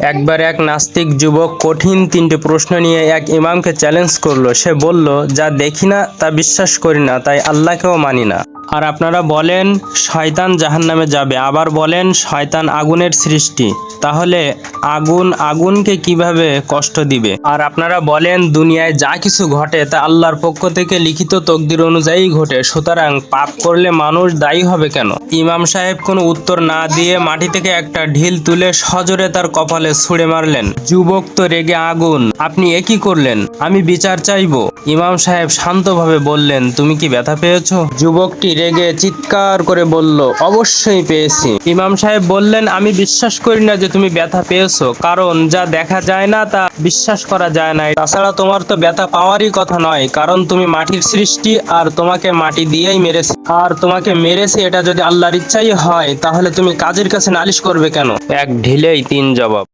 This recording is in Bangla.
একবার এক নাস্তিক যুবক কঠিন তিনটি প্রশ্ন নিয়ে এক ইমামকে চ্যালেঞ্জ করল। সে বলল, যা দেখি না তা বিশ্বাস করি না, তাই আল্লাহকেও মানি না। আর আপনারা বলেন, শয়তান জাহান্নামে যাবে। আবার বলেন, শয়তান আগুনের সৃষ্টি। তাহলে আগুন আগুনকে কীভাবে কষ্ট দিবে? আর আপনারা বলেন, দুনিয়ায় যা কিছু ঘটে তা আল্লাহর পক্ষ থেকে লিখিত তকদির অনুযায়ী ঘটে। সুতরাং পাপ করলে মানুষ দায়ী হবে কেন? ইমাম সাহেব কোনো উত্তর না দিয়ে মাটি থেকে একটা ঢিল তুলে সজোরে তার কপালে ছুঁড়ে মারলেন। যুবক তো রেগে আগুন, আপনি একই করলেন? আমি বিচার চাইব। ইমাম সাহেব শান্তভাবে বললেন, তুমি কি ব্যথা পেয়েছ? যুবকটি রেগে চিৎকার করে বলল, অবশ্যই পেয়েছি। ইমাম সাহেব বললেন, আমি বিশ্বাস করি না যে তুমি ব্যথা পেয়েছ। কারণ যা দেখা যায় না, তা বিশ্বাস করা যায় না। তাছাড়া তোমার তো ব্যথা পাওয়ারই কথা নয়। কারণ তুমি মাটির সৃষ্টি আর তোমাকে মাটি দিয়েই মেরেছে। আর তোমাকে মেরেছে, এটা যদি আল্লাহর ইচ্ছাই হয়, তাহলে তুমি কাজের কাছে নালিশ করবে কেন? এক ঢিলেই তিন জবাব।